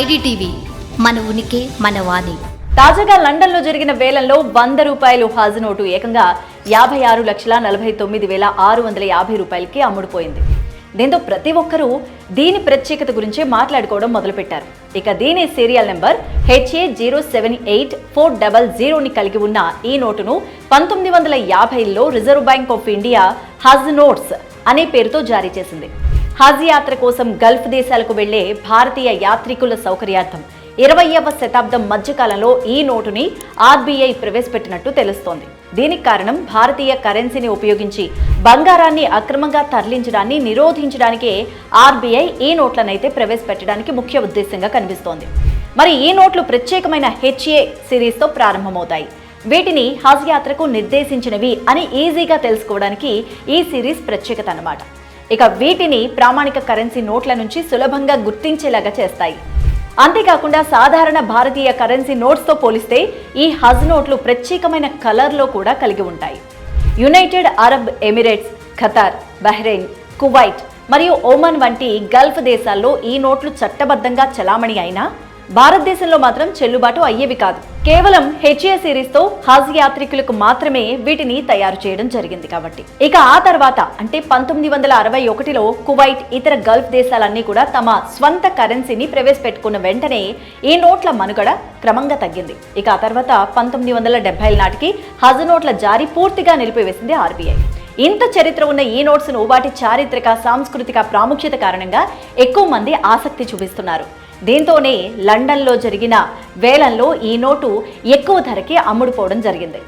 IDTV మన ఉనికి మన వాణి. తాజాగా లండన్లో జరిగిన వేలంలో వంద రూపాయలు హాజు నోటు ఏకంగా యాభై ఆరు లక్షల నలభై తొమ్మిది వేల ఆరు వందల యాభై రూపాయలకి అమ్ముడుపోయింది. దీంతో ప్రతి ఒక్కరూ దీని ప్రత్యేకత గురించి మాట్లాడుకోవడం మొదలుపెట్టారు. ఇక దీని serial number HA zero seven eight four double జీరోని కలిగి ఉన్న ఈ నోటును పంతొమ్మిది వందల యాభైలో రిజర్వ్ బ్యాంక్ ఆఫ్ ఇండియా హజ్ నోట్స్ అనే పేరుతో జారీ చేసింది. హజ్ యాత్ర కోసం గల్ఫ్ దేశాలకు వెళ్ళే భారతీయ యాత్రికుల సౌకర్యార్థం ఇరవయవ శతాబ్దం మధ్యకాలంలో ఈ నోటుని ఆర్బీఐ ప్రవేశపెట్టినట్టు తెలుస్తోంది. దీనికి కారణం భారతీయ కరెన్సీని ఉపయోగించి బంగారాన్ని అక్రమంగా తరలించడాన్ని నిరోధించడానికే ఆర్బీఐ ఈ నోట్లనైతే ప్రవేశపెట్టడానికి ముఖ్య ఉద్దేశంగా కనిపిస్తోంది. మరి ఈ నోట్లు ప్రత్యేకమైన హెచ్ఏ సిరీస్తో ప్రారంభమవుతాయి. వీటిని హజ్ యాత్రకు నిర్దేశించినవి అని ఈజీగా తెలుసుకోవడానికి ఈ సిరీస్ ప్రత్యేకత అన్నమాట. ఇక వీటిని ప్రామాణిక కరెన్సీ నోట్ల నుంచి సులభంగా గుర్తించేలాగా చేస్తాయి. అంతేకాకుండా సాధారణ భారతీయ కరెన్సీ నోట్స్తో పోలిస్తే ఈ హజ్ నోట్లు ప్రత్యేకమైన కలర్లో కూడా కలిగి ఉంటాయి. United Arab Emirates Qatar Bahrain Kuwait మరియు ఓమన్ వంటి గల్ఫ్ దేశాల్లో ఈ నోట్లు చట్టబద్ధంగా చలామణి అయినా భారతదేశంలో మాత్రం చెల్లుబాటు అయ్యేవి కాదు. కేవలం హెచ్ఏ సిరీస్తో హజ్ యాత్రికులకు మాత్రమే వీటిని తయారు చేయడం జరిగింది కాబట్టి. ఇక ఆ తర్వాత అంటే పంతొమ్మిది వందల అరవై ఒకటిలో కువైట్ ఇతర గల్ఫ్ దేశాలన్నీ కూడా తమ స్వంత కరెన్సీని ప్రవేశపెట్టుకున్న వెంటనే ఈ నోట్ల మనుగడ క్రమంగా తగ్గింది. ఇక ఆ తర్వాత పంతొమ్మిది వందల డెబ్బైల నాటికి హజ్ నోట్ల జారీ పూర్తిగా నిలిపివేసింది ఆర్బీఐ. ఇంత చరిత్ర ఉన్న ఈ నోట్స్ను వాటి చారిత్రక సాంస్కృతిక ప్రాముఖ్యత కారణంగా ఎక్కువ మంది ఆసక్తి చూపిస్తున్నారు. దీంతోనే లండన్లో జరిగిన వేలంలో ఈ నోటు ఎక్కువ ధరకి అమ్ముడుపోవడం జరిగింది.